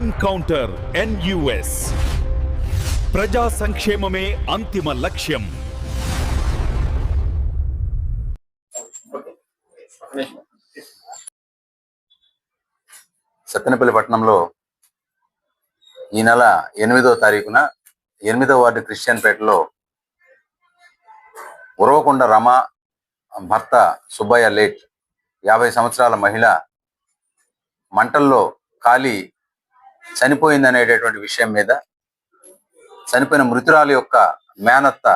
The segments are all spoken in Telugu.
కౌంటర్ ఎన్యుఎస్ ప్రజా సంక్షేమమే అంతిమ లక్ష్యం. సత్తెనపల్లి పట్టణంలో ఈ నెల ఎనిమిదో తారీఖున ఎనిమిదో వార్డు క్రిస్టియన్పేటలో ఉరవకొండ రమ భర్త సుబ్బయ్య లేట్ యాభై సంవత్సరాల మహిళ మంటల్లో కాలి చనిపోయిందనేటటువంటి విషయం మీద చనిపోయిన మృతురాలు యొక్క మేనత్త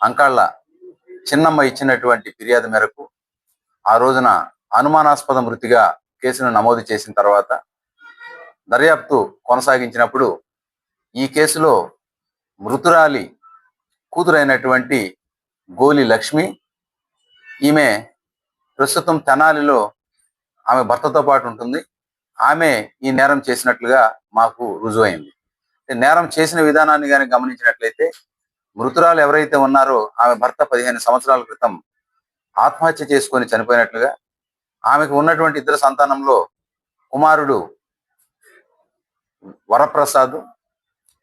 అంకాళ్ళ చిన్నమ్మ ఇచ్చినటువంటి ఫిర్యాదు మేరకు ఆ రోజున అనుమానాస్పద మృతిగా కేసును నమోదు చేసిన తర్వాత దర్యాప్తు కొనసాగించినప్పుడు ఈ కేసులో మృతురాలి కూతురైనటువంటి గోలి లక్ష్మి ఈమె ప్రస్తుతం తెనాలిలో ఆమె భర్తతో పాటు ఉంటుంది. ఆమె ఈ నేరం చేసినట్లుగా మాకు రుజువైంది. నేరం చేసిన విధానాన్ని కానీ గమనించినట్లయితే మృతురాలు ఎవరైతే ఉన్నారో ఆమె భర్త పదిహేను సంవత్సరాల క్రితం ఆత్మహత్య చేసుకొని చనిపోయినట్లుగా ఆమెకు ఉన్నటువంటి ఇద్దరు సంతానంలో కుమారుడు వరప్రసాద్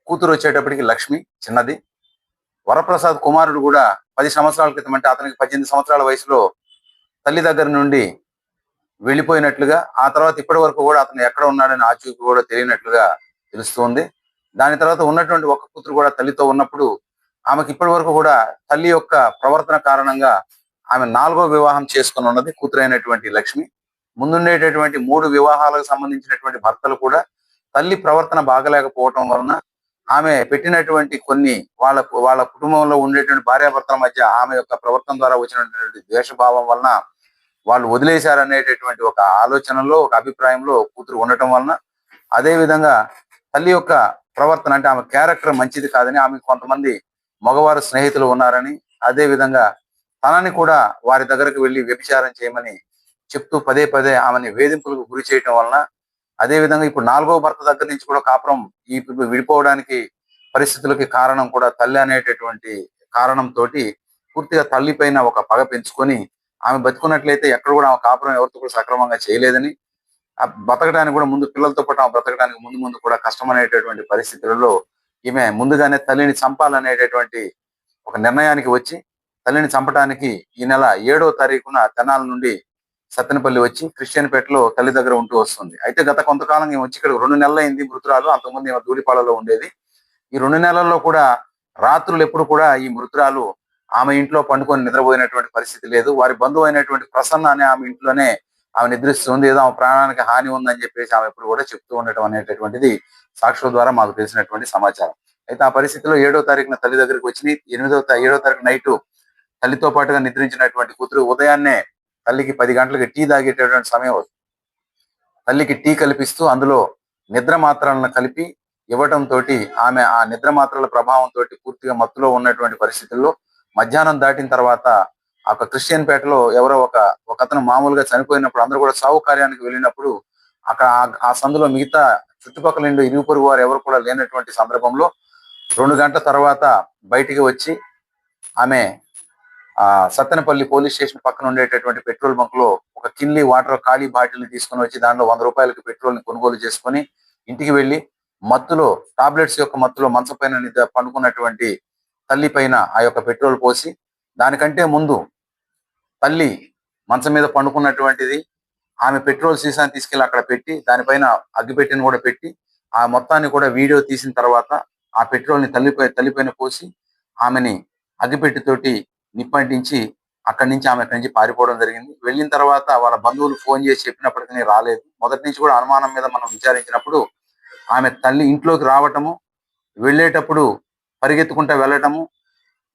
కూతురు వచ్చేటప్పటికి లక్ష్మి చిన్నది. వరప్రసాద్ కుమారుడు కూడా పది సంవత్సరాల క్రితం అంటే అతనికి పద్దెనిమిది సంవత్సరాల వయసులో తల్లి దగ్గర నుండి వెళ్ళిపోయినట్లుగా ఆ తర్వాత ఇప్పటి వరకు కూడా అతను ఎక్కడ ఉన్నాడని ఆచూకీ కూడా తెలియనట్లుగా తెలుస్తుంది. దాని తర్వాత ఉన్నటువంటి ఒక కూతురు కూడా తల్లితో ఉన్నప్పుడు ఆమెకి ఇప్పటి వరకు కూడా తల్లి యొక్క ప్రవర్తన కారణంగా ఆమె నాలుగో వివాహం చేసుకుని ఉన్నది కూతురైనటువంటి లక్ష్మి. ముందుండేటటువంటి మూడు వివాహాలకు సంబంధించినటువంటి భర్తలు కూడా తల్లి ప్రవర్తన బాగలేకపోవటం వలన ఆమె పెట్టినటువంటి కొన్ని వాళ్ళ వాళ్ళ కుటుంబంలో ఉండేటువంటి భార్యాభర్తల మధ్య ఆమె యొక్క ప్రవర్తన ద్వారా వచ్చినటువంటి ద్వేషభావం వలన వాళ్ళు వదిలేశారనేటటువంటి ఒక ఆలోచనలో ఒక అభిప్రాయంలో కూతురు ఉండటం వలన అదే విధంగా తల్లి యొక్క ప్రవర్తన అంటే ఆమె క్యారెక్టర్ మంచిది కాదని ఆమె కొంతమంది మగవారు స్నేహితులు ఉన్నారని అదే విధంగా తనని కూడా వారి దగ్గరకు వెళ్ళి వ్యభిచారం చేయమని చెప్తూ పదే పదే ఆమెని వేధింపులకు గురి చేయటం వలన అదే విధంగా ఇప్పుడు నాలుగో భర్త దగ్గర నుంచి కూడా కాపురం ఈ విడిపోవడానికి పరిస్థితులకి కారణం కూడా తల్లి అనేటటువంటి కారణంతో పూర్తిగా తల్లి పైన ఒక పగ పెంచుకొని ఆమె బతుకున్నట్లయితే ఎక్కడ కూడా ఆమె కాపురం ఎవరితో కూడా సక్రమంగా చేయలేదని ఆ బతకడానికి కూడా ముందు పిల్లలతో పాటు ఆమె బ్రతకడానికి ముందు ముందు కూడా కష్టం అనేటటువంటి పరిస్థితులలో ఈమె ముందుగానే తల్లిని చంపాలనేటటువంటి ఒక నిర్ణయానికి వచ్చి తల్లిని చంపడానికి ఈ నెల ఏడో తారీఖున తెనాల నుండి సత్తెనపల్లి వచ్చి క్రిస్టియన్పేటలో తల్లి దగ్గర ఉంటూ వస్తుంది. అయితే గత కొంతకాలం ఈమె వచ్చి ఇక్కడ రెండు నెలలు అయింది మృతురాలు అంతకుముందు ఈమె ధూళిపాలలో ఉండేది. ఈ రెండు నెలల్లో కూడా రాత్రులు ఎప్పుడు కూడా ఈ మృతురాలు ఆమె ఇంట్లో పండుకొని నిద్రపోయినటువంటి పరిస్థితి లేదు. వారి బంధువు అయినటువంటి ప్రసన్న అనే ఆమె ఇంట్లోనే ఆమె నిద్రిస్తుంది. ఏదో ఆమె ప్రాణానికి హాని ఉందని చెప్పేసి ఆమె ఎప్పుడు కూడా చెప్తూ ఉండటం అనేటటువంటిది సాక్షుల ద్వారా మాకు తెలిసినటువంటి సమాచారం. అయితే ఆ పరిస్థితిలో ఏడో తారీఖున తల్లి దగ్గరికి వచ్చి ఎనిమిదో ఏడో తారీఖు నైట్ తల్లితో పాటుగా నిద్రించినటువంటి కూతురు ఉదయాన్నే తల్లికి పది గంటలకి టీ తాగేటటువంటి సమయం అవుతుంది. తల్లికి టీ కల్పిస్తూ అందులో నిద్ర మాత్రలను కలిపి ఇవ్వటం తోటి ఆమె ఆ నిద్ర మాత్రల ప్రభావం తోటి పూర్తిగా మత్తులో ఉన్నటువంటి పరిస్థితుల్లో మధ్యాహ్నం దాటిన తర్వాత ఆ క్రిస్టియన్ పేటలో ఎవరో ఒక ఒక అతను మామూలుగా చనిపోయినప్పుడు అందరూ కూడా సావు కార్యానికి వెళ్ళినప్పుడు అక్కడ ఆ- సందులో మిగతా చుట్టుపక్కల నుండి ఇరుగు పొరుగు వారు ఎవరు కూడా లేనటువంటి సందర్భంలో రెండు గంటల తర్వాత బయటికి వచ్చి ఆమె ఆ సత్తెనపల్లి పోలీస్ స్టేషన్ పక్కన ఉండేటటువంటి పెట్రోల్ బంక్లో ఒక కిల్లీ వాటర్ ఖాళీ బాటిల్ తీసుకుని తీసుకొని వచ్చి దానిలో వంద రూపాయలకి పెట్రోల్ని కొనుగోలు చేసుకొని ఇంటికి వెళ్ళి మత్తులో టాబ్లెట్స్ యొక్క మత్తులో మంచపైన పండుకున్నటువంటి తల్లి పైన ఆ యొక్క పెట్రోల్ పోసి దానికంటే ముందు తల్లి మంచం మీద పండుకున్నటువంటిది ఆమె పెట్రోల్ సీసాన్ని తీసుకెళ్ళి అక్కడ పెట్టి దానిపైన అగ్గిపెట్టిని కూడా పెట్టి ఆ మొత్తాన్ని కూడా వీడియో తీసిన తర్వాత ఆ పెట్రోల్ని తల్లిపై తల్లిపైన పోసి ఆమెని అగ్గిపెట్టితోటి నిప్పంటించి అక్కడి నుంచి ఆమె అక్కడి నుంచి పారిపోవడం జరిగింది. వెళ్ళిన తర్వాత వాళ్ళ బంధువులు ఫోన్ చేసి చెప్పినప్పటికీ రాలేదు. మొదటి నుంచి కూడా అనుమానం మీద మనం విచారించినప్పుడు ఆమె తల్లి ఇంట్లోకి రావటము వెళ్ళేటప్పుడు పరిగెత్తుకుంటూ వెళ్ళటము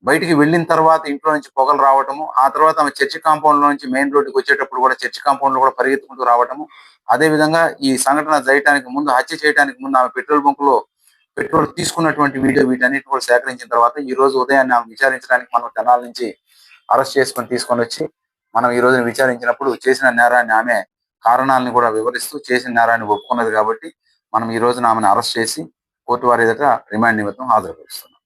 బయటికి వెళ్ళిన తర్వాత ఇంట్లో నుంచి పొగలు రావటము ఆ తర్వాత ఆమె చర్చి కాంపౌండ్లో నుంచి మెయిన్ రోడ్డుకి వచ్చేటప్పుడు కూడా చర్చి కాంపౌండ్లో కూడా పరిగెత్తుకుంటూ రావటము. అదే విధంగా ఈ సంఘటన జరగటానికి ముందు హత్య చేయడానికి ముందు ఆమె పెట్రోల్ బంక్లో పెట్రోల్ తీసుకున్నటువంటి వీడియో వీటన్నిటి కూడా సేకరించిన తర్వాత ఈ రోజు ఉదయాన్నే ఆమె విచారించడానికి మనం తెనాల నుంచి అరెస్ట్ చేసుకొని తీసుకొని వచ్చి మనం ఈ రోజున విచారించినప్పుడు చేసిన నేరాన్ని ఆమె కారణాలను కూడా వివరిస్తూ చేసిన నేరాన్ని ఒప్పుకున్నది కాబట్టి మనం ఈ రోజున ఆమెను అరెస్ట్ చేసి కోర్టు వారి ఎదుట రిమాండ్ నిమిత్తం హాజరుపరుస్తున్నాం.